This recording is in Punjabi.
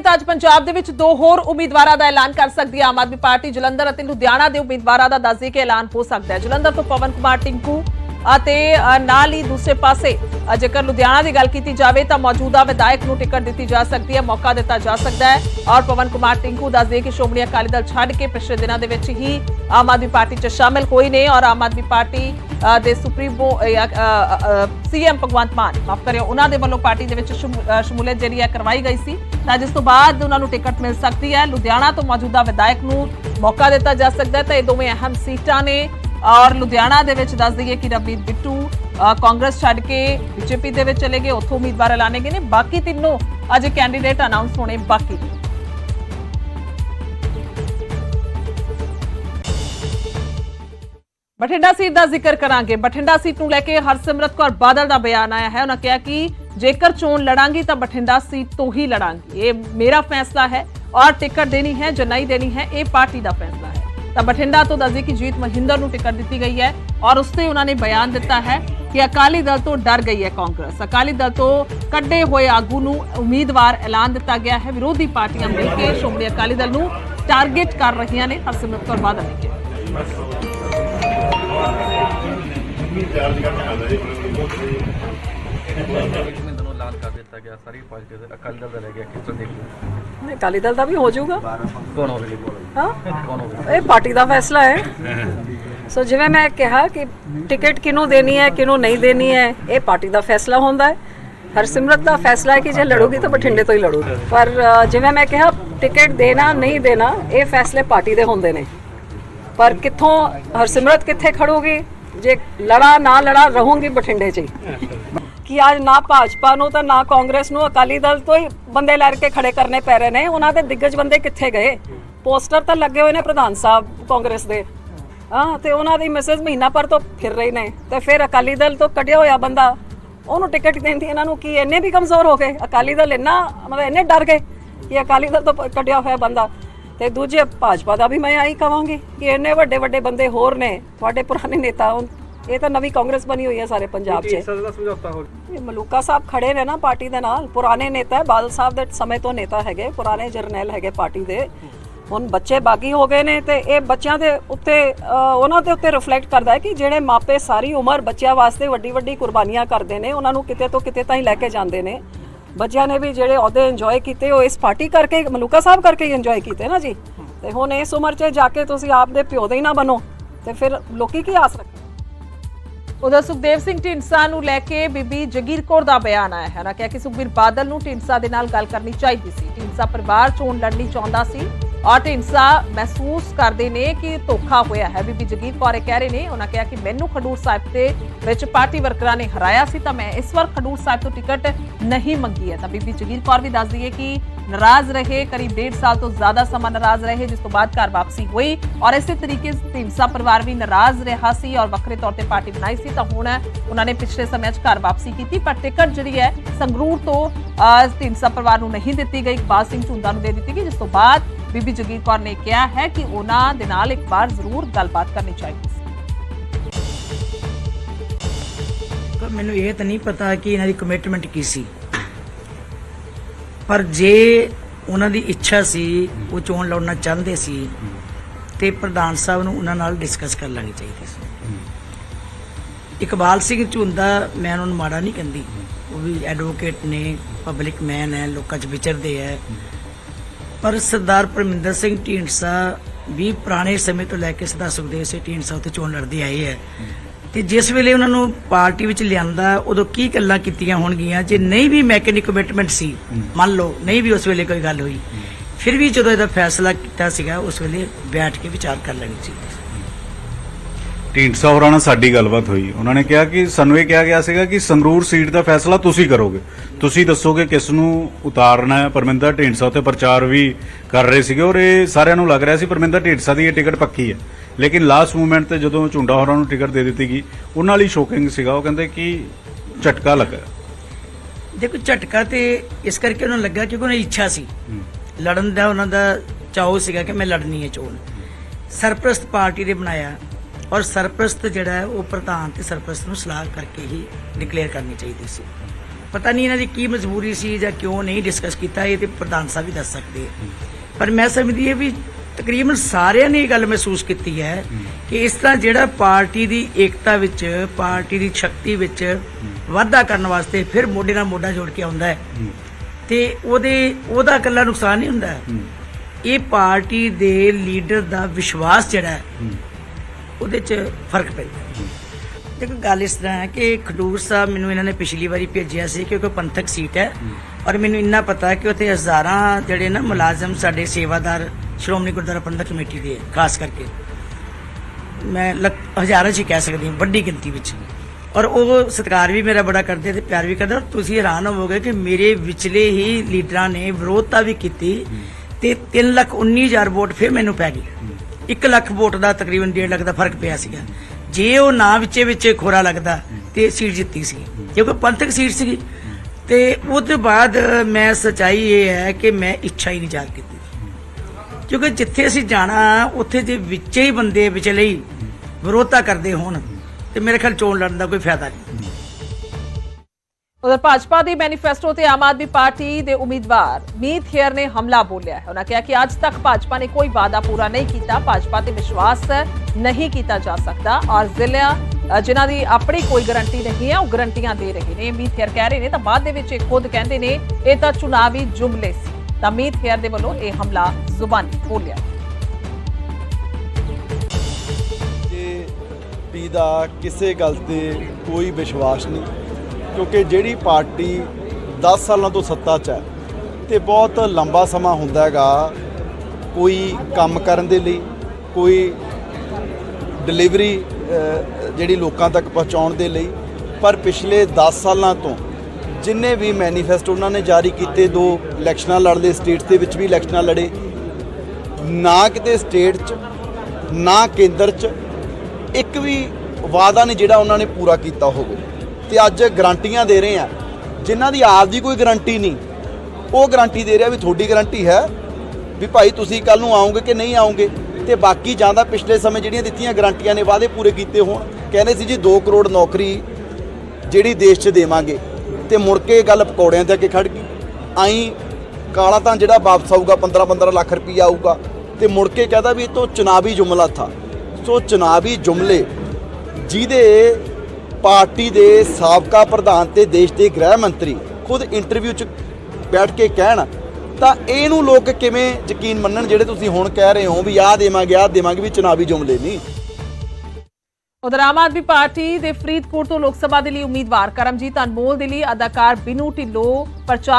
ਕਰੀਏ ਤਾਂ ਅੱਜ ਪੰਜਾਬ ਦੇ ਵਿੱਚ ਦੋ ਹੋਰ ਉਮੀਦਵਾਰਾਂ ਦਾ ਐਲਾਨ ਕਰ ਸਕਦੀ ਹੈ ਆਮ ਆਦਮੀ ਪਾਰਟੀ, ਜਲੰਧਰ ਅਤੇ ਲੁਧਿਆਣਾ ਦੇ ਉਮੀਦਵਾਰਾਂ ਦਾ ਦੱਸਦੇ ਕਿ ਐਲਾਨ ਹੋ ਸਕਦਾ ਹੈ। ਜਲੰਧਰ ਤੋਂ ਪਵਨ ਕੁਮਾਰ ਟਿੰਕੂ ਅਤੇ ਨਾਲ ਹੀ ਦੂਸਰੇ ਪਾਸੇ ਜੇਕਰ ਲੁਧਿਆਣਾ ਦੀ ਗੱਲ ਕੀਤੀ ਜਾਵੇ ਤਾਂ ਮੌਜੂਦਾ ਵਿਧਾਇਕ ਨੂੰ ਟਿਕਟ ਦਿੱਤੀ ਜਾ ਸਕਦੀ ਹੈ, ਮੌਕਾ ਦਿੱਤਾ ਜਾ ਸਕਦਾ ਹੈ। ਔਰ ਪਵਨ ਕੁਮਾਰ ਟਿੰਕੂ ਦੱਸਦੇ ਕਿ ਸ਼੍ਰੋਮਣੀ ਅਕਾਲੀ ਦਲ ਛੱਡ ਕੇ ਪਿਛਲੇ ਦਿਨਾਂ ਦੇ ਵਿੱਚ ਹੀ ਆਮ ਆਦਮੀ ਪਾਰਟੀ 'ਚ ਸ਼ਾਮਿਲ ਹੋਏ ਨੇ ਔਰ ਆਮ ਆਦਮੀ ਪਾਰਟੀ ਦੇ ਸੁਪਰੀਮੋ ਸੀਐਮ ਭਗਵੰਤ ਮਾਨ, ਮਾਫ ਕਰਿਓ, ਉਹਨਾਂ ਦੇ ਵੱਲੋਂ ਪਾਰਟੀ ਦੇ ਵਿੱਚ ਸ਼ਮੂ- ਸ਼ਮੂਲੀਅਤ ਜਿਹੜੀ ਹੈ ਕਰਵਾਈ ਗਈ ਸੀ। ਤਾਂ ਜਿਸ ਤੋਂ ਬਾਅਦ ਉਹਨਾਂ ਨੂੰ ਟਿਕਟ ਮਿਲ ਸਕਦੀ ਹੈ। ਲੁਧਿਆਣਾ ਤੋਂ ਮੌਜੂਦਾ ਵਿਧਾਇਕ ਨੂੰ ਮੌਕਾ ਦਿੱਤਾ ਜਾ ਸਕਦਾ ਹੈ। ਤਾਂ ਇਹ ਦੋਵੇਂ ਅਹਿਮ ਸੀਟਾਂ ਨੇ ਔਰ ਲੁਧਿਆਣਾ ਦੇ ਵਿੱਚ ਦੱਸ ਦਈਏ ਕਿ ਰਵਨੀਤ ਬਿੱਟੂ ਕਾਂਗਰਸ ਛੱਡ ਕੇ ਬੀਜੇਪੀ ਦੇ ਵਿੱਚ ਚਲੇ ਗਏ। ਉੱਥੋਂ ਉਮੀਦਵਾਰ ਐਲਾਨੇ ਗਏ ਨੇ। ਬਾਕੀ ਤਿੰਨੋਂ ਅਜੇ ਕੈਂਡੀਡੇਟ ਅਨਾਉਂਸ ਹੋਣੇ ਬਾਕੀ ਨੇ। ਬਠਿੰਡਾ ਸੀਟ ਦਾ ਜ਼ਿਕਰ ਕਰਾਂਗੇ। ਬਠਿੰਡਾ ਸੀਟ ਨੂੰ ਲੈ ਕੇ ਹਰਸਿਮਰਤ ਕੌਰ ਬਾਦਲ ਦਾ ਬਿਆਨ ਆਇਆ ਹੈ। ਉਹਨਾਂ ਕਿਹਾ ਕਿ ਜੇਕਰ ਚੋਣ ਲੜਾਂਗੀ ਤਾਂ ਬਠਿੰਡਾ ਸੀਟ ਤੋਂ ਹੀ ਲੜਾਂਗੀ। ਇਹ ਮੇਰਾ ਫੈਸਲਾ ਹੈ ਔਰ ਟਿਕਟ ਦੇਣੀ ਹੈ ਜਾਂ ਨਹੀਂ ਦੇਣੀ ਹੈ, ਇਹ ਪਾਰਟੀ ਦਾ ਫੈਸਲਾ ਹੈ। ਤਾਂ ਬਠਿੰਡਾ ਤੋਂ ਦੱਸਦੇ ਕਿ ਜੀਤ ਮਹਿੰਦਰ ਨੂੰ ਟਿਕਟ ਦਿੱਤੀ ਗਈ ਹੈ ਔਰ ਉਸ ਤੇ ਉਹਨਾਂ ਨੇ ਬਿਆਨ ਦਿੱਤਾ ਹੈ ਕਿ ਅਕਾਲੀ ਦਲ ਤੋਂ ਡਰ ਗਈ ਹੈ ਕਾਂਗਰਸ। ਅਕਾਲੀ ਦਲ ਤੋਂ ਕੱਢੇ ਹੋਏ ਆਗੂ ਨੂੰ ਉਮੀਦਵਾਰ ਐਲਾਨ ਦਿੱਤਾ ਗਿਆ ਹੈ। ਵਿਰੋਧੀ ਪਾਰਟੀਆਂ ਮਿਲ ਕੇ ਸ਼੍ਰੋਮਣੀ ਅਕਾਲੀ ਦਲ ਨੂੰ ਟਾਰਗੇਟ ਕਰ ਰਹੀਆਂ ਨੇ ਹਰਸਿਮਰਤ ਕੌਰ ਬਾਦਲ ਨੇ। ਕਿਹਾ ਮੈਨੂੰ ਕਰ ਦਿੱਤਾ ਗਿਆ ਸਾਰੀ ਪਾਰਟੀ ਦੇ ਅਕਾਲੀ ਦਲ ਦਾ ਰਹਿ ਗਿਆ ਕਿਸ ਤਰ੍ਹਾਂ ਦੇਖੋ ਨਹੀਂ, ਅਕਾਲੀ ਦਲ ਦਾ ਵੀ ਹੋ ਜਾਊਗਾ। ਕੌਣ ਹੋਵੇ ਹਾਂ? ਕੌਣ ਹੋਵੇ ਇਹ ਪਾਰਟੀ ਦਾ ਫੈਸਲਾ ਹੈ। ਸੋ ਜਿਵੇਂ ਮੈਂ ਕਿਹਾ ਕਿ ਟਿਕਟ ਕਿਨੂੰ ਦੇਣੀ ਹੈ ਕਿਹਨੂੰ ਨਹੀਂ ਦੇਣੀ ਹੈ ਇਹ ਪਾਰਟੀ ਦਾ ਫੈਸਲਾ ਹੁੰਦਾ ਹੈ। ਹਰਸਿਮਰਤ ਦਾ ਫੈਸਲਾ ਹੈ ਕਿ ਜੇ ਲੜੂਗੀ ਤਾਂ ਬਠਿੰਡੇ ਤੋਂ ਹੀ ਲੜੂਗੀ ਪਰ ਅ, ਜਿਵੇਂ ਮੈਂ ਕਿਹਾ ਟਿਕਟ ਦੇਣਾ ਨਹੀਂ ਦੇਣਾ ਇਹ ਫੈਸਲੇ ਪਾਰਟੀ ਦੇ ਹੁੰਦੇ ਨੇ। ਪਰ ਕਿੱਥੋਂ ਹਰਸਿਮਰਤ ਕਿੱਥੇ ਖੜੂਗੀ? ਜੇ ਲੜਾ ਨਾ ਲੜਾ ਰਹੂੰਗੀ ਬਠਿੰਡੇ 'ਚ ਕਿ ਅੱਜ ਨਾ ਭਾਜਪਾ ਨੂੰ ਤਾਂ ਨਾ ਕਾਂਗਰਸ ਨੂੰ ਅਕਾਲੀ ਦਲ ਤੋਂ ਹੀ ਬੰਦੇ ਲੈ ਕੇ ਖੜੇ ਕਰਨੇ ਪੈ ਰਹੇ ਨੇ। ਉਹਨਾਂ ਦੇ ਦਿੱਗਜ ਬੰਦੇ ਕਿੱਥੇ ਗਏ? ਪੋਸਟਰ ਤਾਂ ਲੱਗੇ ਹੋਏ ਨੇ ਪ੍ਰਧਾਨ ਸਾਹਿਬ ਕਾਂਗਰਸ ਦੇ। ਹਾਂ, ਤੇ ਉਹਨਾਂ ਦੀ ਮੈਸੇਜ ਮਹੀਨਾ ਪਰ ਤੋਂ ਫਿਰ ਰਹੇ ਨੇ। ਤੇ ਫਿਰ ਅਕਾਲੀ ਦਲ ਤੋਂ ਕੱਢਿਆ ਹੋਇਆ ਬੰਦਾ, ਉਹਨੂੰ ਟਿਕਟ ਦੇਂਦੀ ਇਹਨਾਂ ਨੂੰ ਕੀ ਇੰਨੇ ਵੀ ਕਮਜ਼ੋਰ ਹੋ ਗਏ? ਅਕਾਲੀ ਦਲ ਇੰਨਾ, ਮਤਲਬ ਇੰਨੇ ਡਰ ਗਏ ਕਿ ਅਕਾਲੀ ਦਲ ਤੋਂ ਕੱਢਿਆ ਹੋਇਆ ਬੰਦਾ। ਤੇ ਦੂਜੇ ਭਾਜਪਾ ਦਾ ਵੀ ਮੈਂ ਆਹੀ ਕਵਾਂਗੀ ਕਿ ਇੰਨੇ ਵੱਡੇ ਵੱਡੇ ਬੰਦੇ ਹੋਰ ਨੇ ਤੁਹਾਡੇ ਪੁਰਾਣੇ ਨੇਤਾ ਇਹ ਤਾਂ ਨਵੀਂ ਕਾਂਗਰਸ ਬਣੀ ਹੋਈ ਹੈ ਸਾਰੇ ਪੰਜਾਬ 'ਚ। ਹੋ ਇਹ ਮਲੂਕਾ ਸਾਹਿਬ ਖੜੇ ਨੇ ਨਾ ਪਾਰਟੀ ਦੇ ਨਾਲ ਪੁਰਾਣੇ ਨੇਤਾ ਹੈ, ਬਾਦਲ ਸਾਹਿਬ ਦੇ ਸਮੇਂ ਤੋਂ ਨੇਤਾ ਹੈਗੇ ਪੁਰਾਣੇ ਜਰਨੈਲ ਹੈਗੇ ਪਾਰਟੀ ਦੇ। ਹੁਣ ਬੱਚੇ ਬਾਗੀ ਹੋ ਗਏ ਨੇ ਤੇ ਇਹ ਬੱਚਿਆਂ ਦੇ ਉੱਤੇ ਉਹਨਾਂ ਦੇ ਉੱਤੇ ਰਿਫਲੈਕਟ ਕਰਦਾ ਹੈ ਕਿ ਜਿਹੜੇ ਮਾਪੇ ਸਾਰੀ ਉਮਰ ਬੱਚਿਆਂ ਵਾਸਤੇ ਵੱਡੀ ਵੱਡੀ ਕੁਰਬਾਨੀਆਂ ਕਰਦੇ ਨੇ ਉਹਨਾਂ ਨੂੰ ਕਿਤੇ ਤੋਂ ਕਿਤੇ ਤਾਈਂ ਲੈ ਕੇ ਜਾਂਦੇ ਨੇ। ਬੱਚਿਆਂ ਨੇ ਵੀ ਜਿਹੜੇ ਅਹੁਦੇ ਇੰਜੋਏ ਕੀਤੇ ਉਹ ਇਸ ਪਾਰਟੀ ਕਰਕੇ ਮਲੂਕਾ ਸਾਹਿਬ ਕਰਕੇ ਹੀ ਇੰਜੋਏ ਕੀਤੇ ਨਾ ਜੀ। ਤੇ ਹੁਣ ਇਸ ਉਮਰ 'ਚ ਜਾ ਕੇ ਤੁਸੀਂ ਆਪ ਦੇ ਪਿਓ ਦੇ ਹੀ ਨਾ ਬਣੋ ਤੇ ਫਿਰ ਲੋਕੀ ਕੀ ਆਸ ਰੱਖਣ ਉਧਰ ਸੁਖਦੇਵ ਸਿੰਘ ਢੀਂਡਸਾ ਨੂੰ ਲੈ ਕੇ ਬੀਬੀ ਜਗੀਰ ਕੌਰ ਦਾ ਬਿਆਨ ਆਇਆ ਹੈ। ਕਿਹਾ ਕਿ ਸੁਖਬੀਰ ਬਾਦਲ ਨੂੰ ਢੀਂਡਸਾ ਦੇ ਨਾਲ ਗੱਲ ਕਰਨੀ ਚਾਹੀਦੀ ਸੀ। ਢੀਂਡਸਾ ਪਰਿਵਾਰ ਚੋਣ ਲੜਨੀ ਚਾਹੁੰਦਾ ਸੀ। ਔਰ ਢਿੰਸਾ ਮਹਿਸੂਸ ਕਰਦੇ ਨੇ ਕਿ ਧੋਖਾ ਹੋਇਆ ਹੈ। ਬੀਬੀ ਜਗੀਰ ਕੌਰ ਇਹ ਕਹਿ ਰਹੇ ਨੇ, ਉਹਨਾਂ ਕਿਹਾ ਕਿ ਮੈਨੂੰ ਖਡੂਰ ਸਾਹਿਬ ਦੇ ਵਿੱਚ ਪਾਰਟੀ ਵਰਕਰਾਂ ਨੇ ਹਰਾਇਆ ਸੀ ਤਾਂ ਮੈਂ ਇਸ ਵਾਰ ਖਡੂਰ ਸਾਹਿਬ ਤੋਂ ਟਿਕਟ ਨਹੀਂ ਮੰਗੀ ਹੈ। ਤਾਂ ਬੀਬੀ ਜਗੀਰ ਕੌਰ ਵੀ ਦੱਸਦੀ ਹੈ ਕਿ ਨਾਰਾਜ਼ ਰਹੇ ਕਰੀਬ 1.5 ਸਾਲ ਤੋਂ ਜ਼ਿਆਦਾ ਸਮਾਂ ਨਾਰਾਜ਼ ਰਹੇ ਜਿਸ ਤੋਂ ਬਾਅਦ ਘਰ ਵਾਪਸੀ ਹੋਈ ਔਰ ਇਸੇ ਤਰੀਕੇ ਢੀਂਡਸਾ ਪਰਿਵਾਰ ਵੀ ਨਾਰਾਜ਼ ਰਿਹਾ ਸੀ ਔਰ ਵੱਖਰੇ ਤੌਰ ਤੇ ਪਾਰਟੀ ਬਣਾਈ ਸੀ ਤਾਂ ਹੁਣ ਉਹਨਾਂ ਨੇ ਪਿਛਲੇ ਸਮੇਂ 'ਚ ਘਰ ਵਾਪਸੀ ਕੀਤੀ ਪਰ ਟਿਕਟ ਜਿਹੜੀ ਹੈ ਸੰਗਰੂਰ ਤੋਂ ਅਹ, ਪਰਿਵਾਰ ਨੂੰ ਨਹੀਂ ਦਿੱਤੀ ਗਈ ਇਕਬਾਲ ਸਿੰਘ ਝੁੰਦਾ ਨੂੰ ਦੇ ਦਿੱਤੀ ਗਈ ਜਿਸ ਤੋਂ ਬਾਅਦ ਬੀਬੀ ਜਗੀਰ ਕੌਰ ਨੇ ਕਿਹਾ ਹੈ ਕਿ ਉਹਨਾਂ ਦੇ ਨਾਲ ਇੱਕ ਵਾਰ ਜ਼ਰੂਰ ਗੱਲਬਾਤ ਕਰਨੀ ਚਾਹੀਦੀ ਸੀ ਮੈਨੂੰ ਇਹ ਤਾਂ ਨਹੀਂ ਪਤਾ ਕਿ ਇਹਨਾਂ ਦੀ ਕਮਿਟਮੈਂਟ ਕੀ ਸੀ ਪਰ ਜੇ ਉਹਨਾਂ ਦੀ ਇੱਛਾ ਸੀ, ਉਹ ਚੋਣ ਲੜਨਾ ਚਾਹੁੰਦੇ ਸੀ, ਤੇ ਪ੍ਰਧਾਨ ਸਾਹਿਬ ਨੂੰ ਉਹਨਾਂ ਨਾਲ ਡਿਸਕਸ ਕਰ ਲੈਣੀ ਚਾਹੀਦੀ ਸੀ। ਇਕਬਾਲ ਸਿੰਘ ਝੁੰਦਾ ਮੈਂ ਉਹਨਾਂ ਨੂੰ ਮਾੜਾ ਨਹੀਂ ਕਹਿੰਦੀ। ਉਹ ਵੀ ਐਡਵੋਕੇਟ ਨੇ ਪਬਲਿਕ ਮੈਨ ਹੈ, ਲੋਕਾਂ 'ਚ ਵਿਚਰਦੇ ਹੈ। ਪਰ ਸਰਦਾਰ ਪਰਮਿੰਦਰ ਸਿੰਘ ਢੀਂਡਸਾ ਵੀ ਪੁਰਾਣੇ ਸਮੇਂ ਤੋਂ ਲੈ ਕੇ ਸਰਦਾਰ ਸੁਖਦੇਵ ਸਿੰਘ ਢੀਂਡਸਾ ਉੱਤੇ ਚੋਣ ਲੜਦੇ ਆਏ ਹੈ। ਤੇ ਜਿਸ ਵੇਲੇ ਉਹਨਾਂ ਨੂੰ ਪਾਰਟੀ ਵਿੱਚ ਲਿਆਂਦਾ, ਉਦੋਂ ਕੀ ਗੱਲਾਂ ਕੀਤੀਆਂ ਹੋਣਗੀਆਂ? ਜੇ ਨਹੀਂ ਵੀ ਮੈਕੈਨਿਕ ਕਮਿਟਮੈਂਟ ਸੀ, ਮੰਨ ਲਓ, ਨਹੀਂ ਵੀ ਉਸ ਵੇਲੇ ਕੋਈ ਗੱਲ ਹੋਈ, ਫਿਰ ਵੀ ਜਦੋਂ ਇਹਦਾ ਫੈਸਲਾ ਕੀਤਾ ਸੀਗਾ, ਉਸ ਵੇਲੇ ਬੈਠ ਕੇ ਵਿਚਾਰ ਕਰ ਲੈਣੀ ਚਾਹੀਦੀ ਢੀਂਡਸਾ ਹੋਰਾਂ ਨਾਲ ਸਾਡੀ ਗੱਲਬਾਤ ਹੋਈ। ਉਹਨਾਂ ਨੇ ਕਿਹਾ ਕਿ, ਸਾਨੂੰ ਇਹ ਕਿਹਾ ਗਿਆ ਸੀਗਾ ਕਿ ਸੰਗਰੂਰ ਸੀਟ ਦਾ ਫੈਸਲਾ ਤੁਸੀਂ ਕਰੋਗੇ। ਤੁਸੀਂ ਦੱਸੋਗੇ ਕਿਸ ਨੂੰ ਉਤਾਰਨਾ ਹੈ। ਪਰਮਿੰਦਰ ਢੀਂਡਸਾ ਤੇ ਪ੍ਰਚਾਰ ਵੀ ਕਰ ਰਹੇ ਸੀਗੇ ਔਰ ਇਹ ਸਾਰਿਆਂ ਨੂੰ ਲੱਗ ਰਿਹਾ ਸੀ, ਪਰਮਿੰਦਰ ਢੀਂਡਸਾ ਦੀ ਇਹ ਟਿਕਟ ਪੱਕੀ ਹੈ। ਲੇਕਿਨ ਲਾਸਟ ਮੂਮੈਂਟ ਤੇ ਜਦੋਂ ਝੁੰਡਾ ਹੋਰਾਂ ਨੂੰ ਟਿਕਟ ਦੇ ਦਿੱਤੀ ਗਈ ਉਹਨਾਂ ਲਈ ਸ਼ੋਕਿੰਗ ਸੀਗਾ। ਉਹ ਕਹਿੰਦੇ ਕਿ ਝਟਕਾ ਲੱਗਾ। ਦੇਖੋ ਝਟਕਾ ਤੇ ਇਸ ਕਰਕੇ ਉਹਨਾਂ ਲੱਗਾ ਕਿਉਂਕਿ ਉਹਨਾਂ ਦੀ ਇੱਛਾ ਸੀ। ਲੜਨ ਦਾ ਉਹਨਾਂ ਦਾ ਚਾਅ ਸੀਗਾ ਕਿ ਮੈਂ ਲੜਨੀ ਹੈ ਚੋਣ। ਸਰਪ੍ਰਸਤ ਪਾਰਟੀ ਨੇ ਬਣਾਇਆ ਔਰ ਸਰਪ੍ਰਸਤ ਜਿਹੜਾ ਹੈ ਉਹ ਪ੍ਰਧਾਨ ਤੇ ਸਰਪ੍ਰਸਤ ਨੂੰ ਸਲਾਹ ਕਰਕੇ ਹੀ ਡਿਕਲੇਅਰ ਕਰਨੀ ਚਾਹੀਦੀ ਸੀ। ਪਤਾ ਨਹੀਂ ਇਹਨਾਂ ਦੀ ਕੀ ਮਜਬੂਰੀ ਸੀ ਜਾਂ ਕਿਉਂ ਨਹੀਂ ਡਿਸਕਸ ਕੀਤਾ ਇਹ ਤੇ ਪ੍ਰਧਾਨ ਸਾਹਿਬ ਵੀ ਦੱਸ ਸਕਦੇ ਪਰ ਮੈਂ ਸਮਝਦੀ ਹਾਂ ਵੀ ਤਕਰੀਬਨ ਸਾਰਿਆਂ ਨੇ ਇਹ ਗੱਲ ਮਹਿਸੂਸ ਕੀਤੀ ਹੈ ਕਿ ਇਸ ਤਰ੍ਹਾਂ ਜਿਹੜਾ ਪਾਰਟੀ ਦੀ ਏਕਤਾ ਵਿੱਚ, ਪਾਰਟੀ ਦੀ ਸ਼ਕਤੀ ਵਿੱਚ ਵਾਧਾ ਕਰਨ ਵਾਸਤੇ ਫਿਰ ਮੋਢੇ ਨਾਲ ਮੋਢਾ ਜੋੜ ਕੇ ਆਉਂਦਾ ਹੈ। ਤੇ ਉਹਦੇ, ਉਹਦਾ ਇਕੱਲਾ ਨੁਕਸਾਨ ਨਹੀਂ ਹੁੰਦਾ। ਇਹ ਪਾਰਟੀ ਦੇ ਲੀਡਰ ਦਾ ਵਿਸ਼ਵਾਸ ਜਿਹੜਾ ਹੈ, ਉਹਦੇ 'ਚ ਫ਼ਰਕ ਪੈਂਦਾ ਦੇਖੋ ਗੱਲ ਇਸ ਤਰ੍ਹਾਂ ਹੈ ਕਿ ਖਡੂਰ ਸਾਹਿਬ ਮੈਨੂੰ ਇਹਨਾਂ ਨੇ ਪਿਛਲੀ ਵਾਰੀ ਭੇਜਿਆ ਸੀ ਕਿਉਂਕਿ ਉਹ ਪੰਥਕ ਸੀਟ ਹੈ ਔਰ ਮੈਨੂੰ ਇੰਨਾ ਪਤਾ ਹੈ ਕਿ ਉੱਥੇ ਹਜ਼ਾਰਾਂ ਜਿਹੜੇ ਨਾ ਮੁਲਾਜ਼ਮ ਸਾਡੇ ਸੇਵਾਦਾਰ ਸ਼੍ਰੋਮਣੀ ਗੁਰਦੁਆਰਾ ਪ੍ਰਬੰਧਕ ਕਮੇਟੀ ਦੇ ਖਾਸ ਕਰਕੇ। ਮੈਂ ਹਜ਼ਾਰਾਂ ਚ ਹੀ ਕਹਿ ਸਕਦੀ ਹਾਂ ਵੱਡੀ ਗਿਣਤੀ ਵਿੱਚ। ਔਰ ਉਹ ਸਤਿਕਾਰ ਵੀ ਮੇਰਾ ਬੜਾ ਕਰਦੇ ਤੇ ਪਿਆਰ ਵੀ ਕਰਦੇ ਔਰ ਤੁਸੀਂ ਹੈਰਾਨ ਹੋਵੋਗੇ ਕਿ ਮੇਰੇ ਵਿਚਲੇ ਹੀ ਲੀਡਰਾਂ ਨੇ ਵਿਰੋਧਤਾ ਵੀ ਕੀਤੀ ਤੇ 3 ਲੱਖ 19 ਹਜ਼ਾਰ ਵੋਟ ਫਿਰ ਮੈਨੂੰ ਪੈ ਗਈ। 1 ਲੱਖ ਵੋਟ ਦਾ ਤਕਰੀਬਨ 1.5 ਲੱਖ ਦਾ ਫ਼ਰਕ ਪਿਆ ਸੀਗਾ। ਜੇ ਉਹ ਨਾ ਵਿੱਚੇ ਵਿੱਚ ਖੋਰਾ ਲੱਗਦਾ ਤੇ ਸੀਟ ਜਿੱਤੀ ਸੀ। ਕਿਉਂਕਿ ਪੰਥਕ ਸੀਟ ਸੀਗੀ। ਤੇ ਤੋਂ ਬਾਅਦ ਮੈਂ ਸਚਾਈ ਇਹ ਹੈ ਕਿ ਮੈਂ ਇੱਛਾ ਹੀ ਨਹੀਂ ਜ਼ਾਹਰ ਕੀਤੀ। ਕਿਉਂਕਿ ਜਿੱਥੇ ਅਸੀਂ ਜਾਣਾ, ਉੱਥੇ ਜੇ ਵਿੱਚੇ ਹੀ ਬੰਦੇ ਵਿਚਲੇ ਹੀ ਵਿਰੋਧਤਾ ਕਰਦੇ ਹੋਣ, ਤੇ ਮੇਰੇ ਖਿਆਲ ਚੋਣ ਲੜਨ ਦਾ ਕੋਈ ਫਾਇਦਾ ਨਹੀਂ। ਉਧਰ ਭਾਜਪਾ ਦੇ ਮੈਨੀਫੈਸਟੋ ਤੇ ਆਮ ਆਦਮੀ ਪਾਰਟੀ ਦੇ ਉਮੀਦਵਾਰ ਮੀਤ ਹੇਅਰ ਨੇ ਹਮਲਾ ਬੋਲਿਆ ਹੈ। ਉਹਨਾਂ ਕਿਹਾ ਕਿ ਅੱਜ ਤੱਕ ਭਾਜਪਾ ਨੇ ਕੋਈ ਵਾਅਦਾ ਪੂਰਾ ਨਹੀਂ ਕੀਤਾ। ਭਾਜਪਾ ਤੇ ਵਿਸ਼ਵਾਸ ਨਹੀਂ ਕੀਤਾ ਜਾ ਸਕਦਾ। ਔਰ ਜ਼ਿਲ੍ਹਾ ਜਿਨ੍ਹਾਂ ਦੀ ਆਪਣੀ ਕੋਈ ਗਾਰੰਟੀ ਨਹੀਂ ਹੈ, ਉਹ ਗਾਰੰਟੀਆਂ ਦੇ ਰਹੇ ਨੇ। ਮੀਤ ਹੇਅਰ ਕਹਿ ਰਹੇ ਨੇ, ਤਾਂ ਬਾਅਦ ਦੇ ਵਿੱਚ ਇਹ ਖੁਦ ਕਹਿੰਦੇ ਨੇ, ਇਹ ਤਾਂ ਚੁਣਾਵੀ ਜੁਮਲੇ ਸੀ। ਤਾਂ ਮੀਤ ਹੇਅਰ ਦੇ ਵੱਲੋਂ ਇਹ ਹਮਲਾ ਜ਼ੁਬਾਨੀ ਬੋਲਿਆ। ਕਿ ਪੀ ਦਾ ਕਿਸੇ ਗੱਲ ਤੇ ਕੋਈ ਵਿਸ਼ਵਾਸ ਨਹੀਂ। ਕਿਉਂਕਿ ਜਿਹੜੀ ਪਾਰਟੀ 10 ਸਾਲਾਂ ਤੋਂ ਸੱਤਾ 'ਚ ਹੈ ਤੇ ਬਹੁਤ ਲੰਬਾ ਸਮਾਂ ਹੁੰਦਾ ਹੈਗਾ ਕੋਈ ਕੰਮ ਕਰਨ ਦੇ ਲਈ, ਕੋਈ ਡਿਲੀਵਰੀ ਜਿਹੜੀ ਲੋਕਾਂ ਤੱਕ ਪਹੁੰਚਾਉਣ ਦੇ ਲਈ। ਪਰ ਪਿਛਲੇ 10 ਸਾਲਾਂ ਤੋਂ ਜਿੰਨੇ ਵੀ ਮੈਨੀਫੈਸਟੋ ਉਹਨਾਂ ਨੇ ਜਾਰੀ ਕੀਤੇ, ਦੋ ਇਲੈਕਸ਼ਨਾਂ ਲੜਦੇ ਸਟੇਟ ਦੇ ਵਿੱਚ ਵੀ ਇਲੈਕਸ਼ਨਾਂ ਲੜੇ, ਨਾ ਕਿਤੇ ਸਟੇਟ 'ਚ, ਨਾ ਕੇਂਦਰ 'ਚ, ਇੱਕ ਵੀ ਵਾਅਦਾ ਨਹੀਂ ਜਿਹੜਾ ਉਹਨਾਂ ਨੇ ਪੂਰਾ ਕੀਤਾ ਹੋਵੇ। ਤੇ ਅੱਜ ਗਰੰਟੀਆਂ ਦੇ ਰਹੇ ਆ। ਜਿਨ੍ਹਾਂ ਦੀ ਆਪ ਦੀ ਕੋਈ ਗਰੰਟੀ ਨਹੀਂ। ਉਹ ਗਰੰਟੀ ਦੇ ਰਿਹਾ ਵੀ ਤੁਹਾਡੀ ਗਰੰਟੀ ਹੈ ਵੀ ਭਾਈ ਤੁਸੀਂ ਕੱਲ ਨੂੰ ਆਉਂਗੇ ਕਿ ਨਹੀਂ ਆਉਂਗੇ। ਤੇ ਬਾਕੀ ਜਾਂਦਾ ਪਿਛਲੇ ਸਮੇਂ ਜਿਹੜੀਆਂ ਦਿੱਤੀਆਂ ਗਰੰਟੀਆਂ ਨੇ, ਵਾਅਦੇ ਪੂਰੇ ਕੀਤੇ ਹੋਣ। ਕਹਿੰਦੇ ਸੀ ਜੀ 2 ਕਰੋੜ ਨੌਕਰੀ ਜਿਹੜੀ ਦੇਸ਼ 'ਚ ਦੇਵਾਂਗੇ। ਤੇ ਮੁੜ ਕੇ ਇਹ ਗੱਲ ਪਕੌੜਿਆਂ ਤੇ ਅੱਗੇ ਖੜ ਗਈ। ਆਈ ਕਾਲਾ ਤਾਂ ਜਿਹੜਾ ਵਾਪਸ ਆਊਗਾ 15 15 ਲੱਖ ਰੁਪਈਆ ਆਊਗਾ। ਤੇ ਮੁੜ ਕੇ ਕਹਦਾ ਵੀ ਇਹ ਤੋਂ ਚੁਣਾਵੀ ਜੁਮਲਾ ਥਾ। ਸੋ ਚੁਣਾਵੀ ਜੁਮਲੇ ਜਿਹਦੇ ਪਾਰਟੀ ਦੇ ਸਾਬਕਾ ਪ੍ਰਧਾਨ ਤੇ ਦੇਸ਼ ਦੇ ਗ੍ਰਹਿ ਮੰਤਰੀ ਖੁਦ ਇੰਟਰਵਿਊ 'ਚ ਬੈਠ ਕੇ ਕਹਿਣ, ਤਾਂ ਇਹਨੂੰ ਲੋਕ ਕਿਵੇਂ ਯਕੀਨ ਮੰਨਣ ਜਿਹੜੇ ਤੁਸੀਂ ਹੁਣ ਕਹਿ ਰਹੇ ਹੋ ਵੀ ਆਹ ਦੇਵਾਂਗੇ ਆਹ ਦੇਵਾਂਗੇ, ਵੀ ਚੁਣਾਵੀ ਜੁਮਲੇ ਨਹੀਂ? ਉਧਰ ਆਮ ਆਦਮੀ ਪਾਰਟੀ ਦੇ ਫਰੀਦਕੋਟ ਤੋਂ ਲੋਕ ਸਭਾ ਦੇ ਲਈ ਉਮੀਦਵਾਰ ਕਰਮਜੀਤ ਅਨਮੋਲ ਦੇ ਲਈ ਅਦਾਕਾਰ ਬਿਨੂ ਢਿੱਲੋਂ ਪ੍ਰਚਾਰ